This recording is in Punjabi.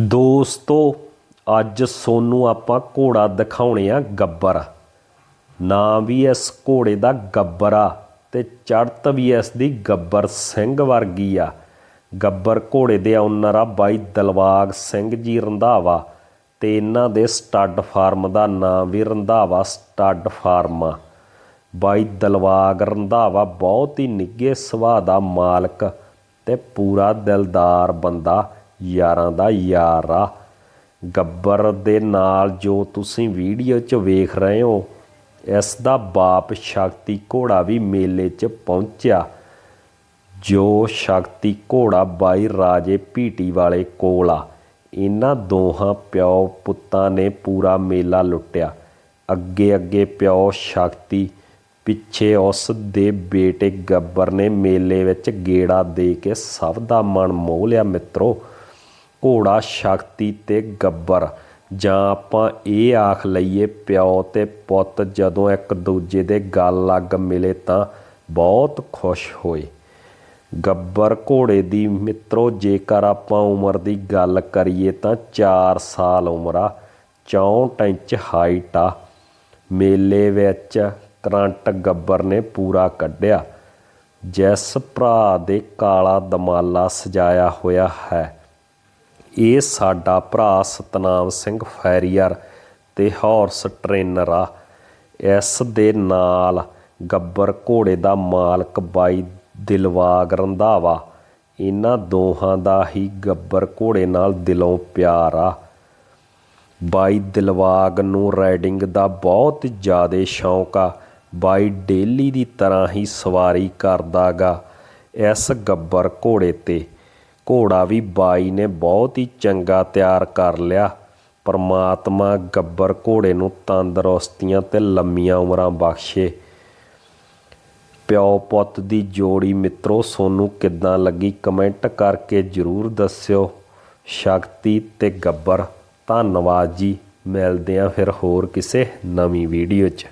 ਦੋਸਤੋ, ਅੱਜ ਸੋਨੂੰ ਆਪਾਂ ਘੋੜਾ ਦਿਖਾਉਣੇ ਆ ਗੱਬਰ। ਨਾਂ ਵੀ ਇਸ ਘੋੜੇ ਦਾ ਗੱਬਰ ਆ ਤੇ ਚੜ੍ਹਤ ਵੀ ਇਸ ਦੀ ਗੱਬਰ ਸਿੰਘ ਵਰਗੀ ਆ। ਗੱਬਰ ਘੋੜੇ ਦੇ ਓਨਰ ਆ ਬਾਈ ਦਲਵਾਗ ਸਿੰਘ ਜੀ ਰੰਧਾਵਾ ਤੇ ਇਹਨਾਂ ਦੇ ਸਟੱਡ ਫਾਰਮ ਦਾ ਨਾਂ ਵੀ ਰੰਧਾਵਾ ਸਟੱਡ ਫਾਰਮ ਆ। ਬਾਈ ਦਲਵਾਗ ਰੰਧਾਵਾ ਬਹੁਤ ਹੀ ਨਿੱਘੇ ਸੁਭਾਅ ਦਾ ਮਾਲਕ ਤੇ ਪੂਰਾ ਦਿਲਦਾਰ ਬੰਦਾ ਯਾਰਾਂ ਦਾ ਯਾਰ। ਗੱਬਰ ਦੇ ਨਾਲ ਜੋ ਤੁਸੀਂ ਵੀਡੀਓ 'ਚ ਵੇਖ ਰਹੇ ਹੋ, ਇਸ ਦਾ ਬਾਪ ਸ਼ਕਤੀ ਘੋੜਾ ਵੀ ਮੇਲੇ 'ਚ ਪਹੁੰਚਿਆ। ਜੋ ਸ਼ਕਤੀ ਘੋੜਾ ਬਾਈ ਰਾਜੇ ਪੀਟੀ ਵਾਲੇ ਕੋਲ ਆ। ਇਹਨਾਂ ਦੋਹਾਂ ਪਿਓ ਪੁੱਤਾਂ ਨੇ ਪੂਰਾ ਮੇਲਾ ਲੁੱਟਿਆ। ਅੱਗੇ ਅੱਗੇ ਪਿਓ ਸ਼ਕਤੀ, ਪਿੱਛੇ ਉਸ ਦੇ ਬੇਟੇ ਗੱਬਰ ਨੇ ਮੇਲੇ ਵਿੱਚ ਗੇੜਾ ਦੇ ਕੇ ਸਭ ਦਾ ਮਨ ਮੋਹ ਲਿਆ ਮਿੱਤਰੋ। ਘੋੜਾ, ਸ਼ਕਤੀ ਤੇ ਗੱਬਰ। ਜਾਂ ਆਪਾਂ ਇਹ ਆਖ ਲਈਏ, ਪਿਓ ਤੇ ਪੁੱਤ ਜਦੋਂ ਇੱਕ ਦੂਜੇ ਦੇ ਗੱਲ ਲੱਗ ਮਿਲੇ ਤਾਂ ਬਹੁਤ ਖੁਸ਼ ਹੋਏ। ਗੱਬਰ ਘੋੜੇ ਦੀ, ਮਿੱਤਰੋ, ਜੇਕਰ ਆਪਾਂ ਉਮਰ ਦੀ ਗੱਲ ਕਰੀਏ ਤਾਂ 4 ਸਾਲ ਉਮਰ ਆ 64 ਇੰਚ ਹਾਈਟ ਆ। ਮੇਲੇ ਵਿੱਚ ਕਰੰਟ ਗੱਬਰ ਨੇ ਪੂਰਾ ਕੱਢਿਆ। ਜਿਸ ਭਰਾ ਦੇ ਕਾਲਾ ਦਮਾਲਾ ਸਜਾਇਆ ਹੋਇਆ ਹੈ। ਇਹ ਸਾਡਾ ਭਰਾ ਸਤਨਾਮ ਸਿੰਘ ਫੈਰੀਅਰ ਤੇ ਹਾਰਸ ਟ੍ਰੇਨਰ ਆ। ਇਸ ਦੇ ਨਾਲ ਗੱਬਰ ਘੋੜੇ ਦਾ ਮਾਲਕ ਬਾਈ ਦਿਲਵਾਗ ਰੰਧਾਵਾ। ਇਹਨਾਂ ਦੋਹਾਂ ਦਾ ਹੀ ਗੱਬਰ ਘੋੜੇ ਨਾਲ ਦਿਲੋਂ ਪਿਆਰ ਆ। ਬਾਈ ਦਿਲਵਾਗ ਨੂੰ ਰਾਈਡਿੰਗ ਦਾ ਬਹੁਤ ਜ਼ਿਆਦਾ ਸ਼ੌਂਕ ਆ। ਬਾਈ ਡੇਲੀ ਦੀ ਤਰ੍ਹਾਂ ਹੀ ਸਵਾਰੀ ਕਰਦਾਗਾ ਇਸ ਗੱਬਰ ਘੋੜੇ ਤੇ। ਘੋੜਾ ਵੀ ਬਾਈ ਨੇ ਬਹੁਤ ਹੀ ਚੰਗਾ ਤਿਆਰ ਕਰ ਲਿਆ। ਪਰਮਾਤਮਾ ਗੱਬਰ ਘੋੜੇ ਨੂੰ ਤੰਦਰੁਸਤੀਆਂ ਤੇ ਲੰਮੀਆਂ ਉਮਰਾਂ ਬਖਸ਼ੇ। ਪਿਓ ਪੁੱਤ ਦੀ ਜੋੜੀ ਮਿੱਤਰੋ, ਸੋਨੂੰ ਕਿੱਦਾਂ ਲੱਗੀ ਕਮੈਂਟ ਕਰਕੇ ਜਰੂਰ ਦੱਸਿਓ। ਸ਼ਕਤੀ ਤੇ ਗੱਬਰ। ਧੰਨਵਾਦ ਜੀ। ਮਿਲਦੇ ਆਂ ਫਿਰ ਹੋਰ ਕਿਸੇ ਨਵੀਂ ਵੀਡੀਓ 'ਚ।